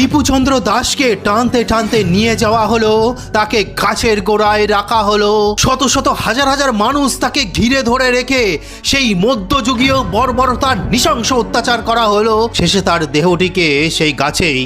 দীপুচন্দ্র দাসকে টানতে টানতে নিয়ে যাওয়া হলো, তাকে গাছের গোড়ায় রাখা হলো। শত শত হাজার হাজার মানুষ তাকে ঘিরে ধরে রেখে সেই মধ্যযুগীয় বর্বরতার নৃশংস অত্যাচার করা হলো। শেষে তার দেহটিকে সেই গাছেই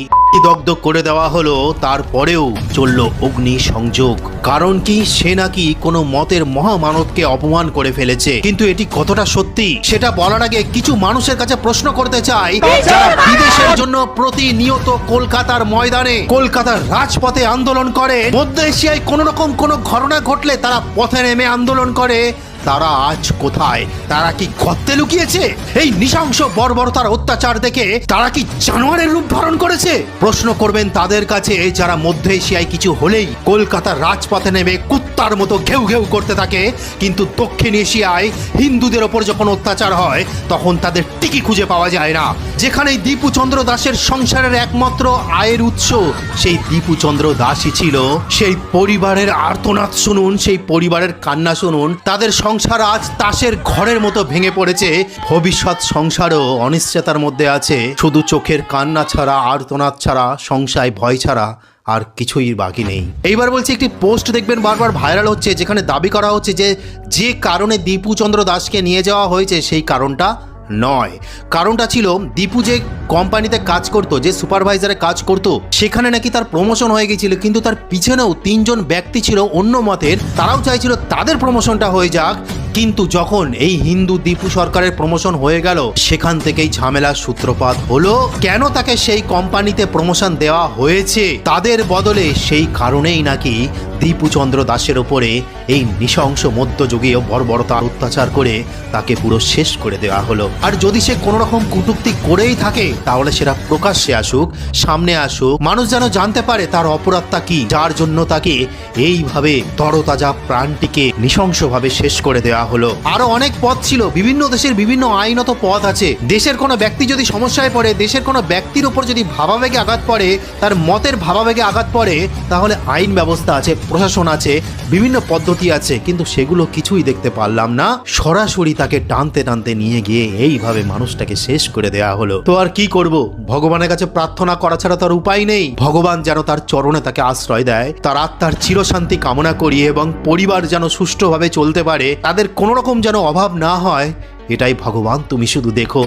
দগ্ধ করে দেওয়া হলো, তারপরেও চলল অগ্নি সংযোগ কারণ কি? সে নাকি কোনো মতের মহামানবকে অপমান করে ফেলেছে। কিন্তু এটি কতটা সত্যি? সেটা বলার আগে কিছু মানুষের কাছে প্রশ্ন করতে চাই। যারা বিদেশের জন্য প্রতিনিয়ত কলকাতার ময়দানে, কলকাতার রাজপথে আন্দোলন করে, মধ্য এশিয়ায় কোনো রকম কোনো ঘটনা ঘটলে তারা পথে নেমে আন্দোলন করে। তারা আজ কোথায়? তারা কি গর্তে লুকিয়েছে? এই নৃশংস বর্বরতার অত্যাচার দেখে তারা কি জানোয়ারের রূপ ধারণ করেছে? প্রশ্ন করবেন তাদের কাছে, যারা মধ্য এশিয়ায় কিছু হলেই কলকাতার রাজপথে নেমে কুত্তার মতো ঘেউ ঘেউ করতে থাকে। কিন্তু দক্ষিণ এশিয়ায় হিন্দুদের ওপর যখন অত্যাচার হয়, তখন তাদের টিকি খুঁজে পাওয়া যায় না। যেখানে দীপুচন্দ্র দাসের সংসারের একমাত্র আয়ের উৎস, সেই দীপুচন্দ্র দাসই ছিল। সেই পরিবারের আর্তনাদ শুনুন, সেই পরিবারের কান্না শুনুন। তাদের সংসার আজ তাসের ঘরের মতো ভেঙে পড়েছে। ভবিষ্যৎ সংসারও অনিশ্চয়তার মধ্যে আছে। শুধু চোখের কান্না ছাড়া, আর্তনাদ ছাড়া, সংশয়, ভয় ছাড়া আর কিছুই বাকি নেই। এইবার বলছি একটি পোস্ট দেখবেন বারবার ভাইরাল হচ্ছে, যেখানে দাবি করা হচ্ছে যে যে কারণে দীপুচন্দ্র দাসকে নিয়ে যাওয়া হয়েছে সেই কারণটা নয়। কারণটা ছিল, দীপু যে কোম্পানিতে কাজ করতো, যে সুপারভাইজারে কাজ করতো, সেখানে নাকি তার প্রমোশন হয়ে গেছিল, কিন্তু তার পিছনেও তিনজন ব্যক্তি ছিল অন্য মতের। তারাও চাইছিল তাদের প্রমোশনটা হয়ে যাক। কিন্তু যখন এই হিন্দু দীপু সরকারের প্রমোশন হয়ে গেল, সেখান থেকেই ঝামেলার সূত্রপাত হলো, কেন তাকে সেই কোম্পানিতে প্রমোশন দেওয়া হয়েছে? তাদের বদলে সেই কারণেই নাকি দীপুচন্দ্র দাসের ওপরে এই নৃশংস মধ্যযুগীয় বর্বরতার অত্যাচার করে তাকে পুরো শেষ করে দেওয়া হলো। আর যদি সে কোনো রকম কটূক্তি করেই থাকে, তাহলে সেটা প্রকাশ্যে আসুক, সামনে আসুক, মানুষ যেন জানতে পারে তার অপরাধটা কি, যার জন্য তাকে এইভাবে তরতাজা প্রাণটিকে নৃশংসভাবে শেষ করে দেওয়া হলো। আরও অনেক পথ ছিল, বিভিন্ন দেশের বিভিন্ন আইনত পথ আছে। দেশের কোনো ব্যক্তি যদি সমস্যায় পড়ে, দেশের কোনো ব্যক্তির উপর যদি ভাবাবেগে আঘাত পড়ে, তার মতের ভাবাবেগে আঘাত পড়ে, তাহলে আইন ব্যবস্থা আছে প্রশাসন আছে, বিভিন্ন পদ্ধতি আছে, কিন্তু সেগুলো কিছুই দেখতে পারলাম না। সরাসরি তাকে টানতে টানতে নিয়ে গিয়ে এইভাবে মানুষটাকে শেষ করে দেওয়া হলো। তো আর কি করব? ভগবানের কাছে প্রার্থনা করা ছাড়া তার উপায় নেই। ভগবান যেন তার চরণে তাকে আশ্রয় দেয়, তার আত্মার চিরশান্তি কামনা করি এবং পরিবার যেন সুষ্ঠুভাবে চলতে পারে, তাদের কোনো রকম যেন অভাব না হয়, এটাই ভগবান, তুমি শুধু দেখো।